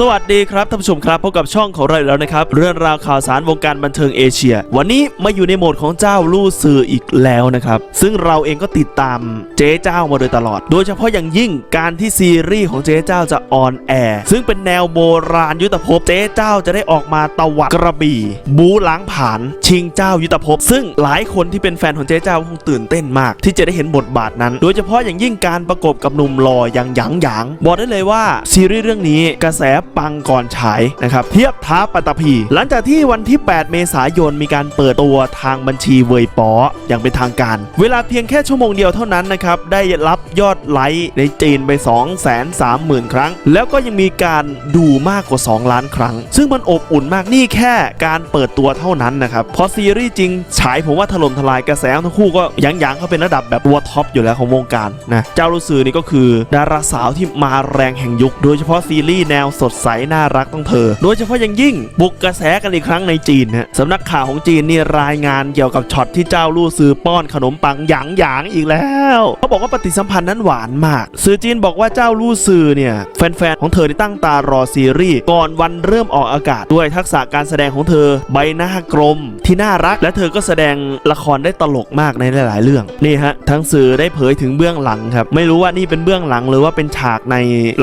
สวัสดีครับท่านผู้ชมครับพบกับช่องของเราอีกแล้วนะครับ เรื่องราวข่าวสารวงการบันเทิงเอเชีย วันนี้มาอยู่ในโหมดของเจ้าลู่ซืออีกแล้วนะครับ ซึ่งเราเองก็ติดตามเจ๊เจ้ามาโดยตลอด โดยเฉพาะอย่างยิ่งการที่ซีรีส์ของเจ๊เจ้าจะออนแอร์ซึ่งเป็นแนวโบราณยุทธภพเจ๊เจ้าจะได้ออกมาตวัดกระบี่ บูล้างผาน ชิงเจ้ายุทธภพ ซึ่งหลายคนที่เป็นแฟนของเจ๊เจ้าคงตื่นเต้นมาก ที่จะได้เห็นบทบาทนั้น โดยเฉพาะอย่างยิ่งการประกบกับหนุ่มหล่ออย่างหยางหยางบอกได้เลยว่าซีรีส์เรื่องนี้กระแสปังก่อนฉายนะครับเทียบท้าปัตตภีหลังจากที่วันที่ 8 เมษายนมีการเปิดตัวทางบัญชีเวยป๋ออย่างเป็นทางการ เวลาเพียงแค่ชั่วโมงเดียวเท่านั้นนะครับได้รับยอดไลค์ในจีนไป 2 3 0 0 0 0 ครั้ง แล้วก็ยังมีการดูมากกว่า 2 ล้านครั้ง ซึ่งมันอบอุ่นมากนี่แค่การเปิดตัวเท่านั้นนะครับพอซีรีส์จริงฉายผมว่าถล่มทลายกระแสทั้งคู่ก็ยังยังๆเขาเป็นระดับแบบตัวท็อปอยู่แล้วของวงการนะเจ้าลูซือนี่ก็คือดาราสาวที่มาแรงแห่งยุค โดยเฉพาะซีรีส์แนวสดใสน่ารักต้องเธอ โดยเฉพาะอย่างยิ่งบุกกระแสกันอีกครั้งในจีนนะสำนักข่าวของจีนนี่รายงานเกี่ยวกับช็อตที่เจ้าลู่ซือป้อนขนมปังหยางหยางอีกแล้วเขาบอกว่าปฏิสัมพันธ์นั้นหวานมาก สื่อจีนบอกว่าเจ้าลู่ซือเนี่ยแฟนๆของเธอที่ตั้งตารอซีรีส์ก่อนวันเริ่มออกอากาศด้วยทักษะการแสดงของเธอ ใบหน้ากลมที่น่ารัก และเธอก็แสดงละครได้ตลกมากในหลาย ๆ เรื่องนี่ฮะทั้งสื่อได้เผยถึงเบื้องหลังครับไม่รู้ว่านี่เป็นเบื้องหลังหรือว่าเป็นฉากใน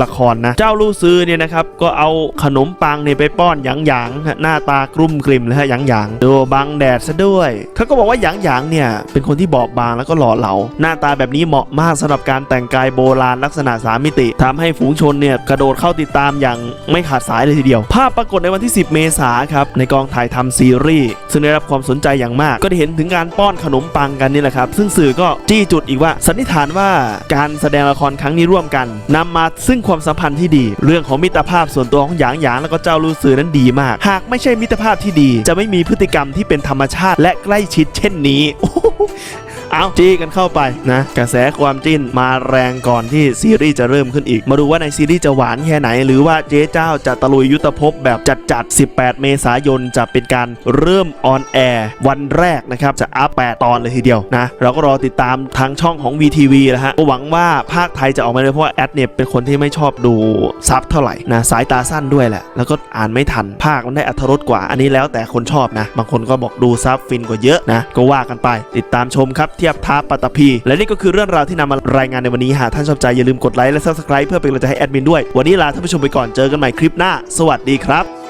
ละครนะเจ้าลู่ซือเนี่ยนะครับก็เอาขนมปังเนี่ยไปป้อนหยางหยางฮะหน้าตากรุ่มกริ่มเลยฮะหยางหยางดูบังแดดซะด้วยเขาก็บอกว่าหยางหยางเนี่ยเป็นคนที่บอบบางแล้วก็หล่อเหลาหน้าตาแบบนี้เหมาะมากสำหรับการแต่งกายโบราณลักษณะสามมิติทำให้ฝูงชนเนี่ยกระโดดเข้าติดตามอย่างไม่ขาดสายเลยทีเดียว ภาพปรากฏในวันที่ 10 เมษาครับในกองถ่ายทำซีรีส์ซึ่งได้รับความสนใจอย่างมาก ก็ได้เห็นถึงการป้อนขนมปังกันนี่แหละครับ ซึ่งสื่อก็จี้จุดอีกว่าสันนิษฐานว่าการแสดงละครครั้งนี้ร่วมกันนำมาซึ่งความสัมพันธ์ที่ดี เรื่องของมิตรภาพส่วนตัวของหยางหยางแล้วก็เจ้าลูซือนั้นดีมาก หากไม่ใช่มิตรภาพที่ดี จะไม่มีพฤติกรรมที่เป็นธรรมชาติและใกล้ชิดเช่นนี้ เอาจี้กันเข้าไปนะ กระแสความจิ้นมาแรงก่อนที่ซีรีส์จะเริ่มขึ้นอีก มาดูว่าในซีรีส์จะหวานแค่ไหน หรือว่าเจ๊เจ้าจะตะลุยยุทธภพแบบจัดจัดๆ18 เมษายนจะเป็นการเริ่มออนแอร์วันแรกนะครับจะอัพ8ตอนเลยทีเดียวนะ เราก็รอติดตามทางช่องของ VTV นะฮะก็หวังว่าภาคไทยจะออกมาเลยเพราะว่าแอดเนี่ยเป็นคนที่ไม่ชอบดูซับเท่าไหร่นะสายตาสั้นด้วยแหละ แล้วก็อ่านไม่ทันภาคมันได้อัธรสกว่าอันนี้แล้วแต่คนชอบนะ บางคนก็บอกดูซับฟินกว่าเยอะนะก็ว่ากันไปติดตามชมครับเทียบท้าปัตตภีและนี่ก็คือเรื่องราวที่นำมารายงานในวันนี้หากท่านชอบใจอย่าลืมกดไลค์และซับสไคร b ์เพื่อเป็นกำลังใจให้แอดมินด้วย วันนี้ลาท่านผู้ชมไปก่อนเจอกันใหม่คลิปหน้า สวัสดีครับ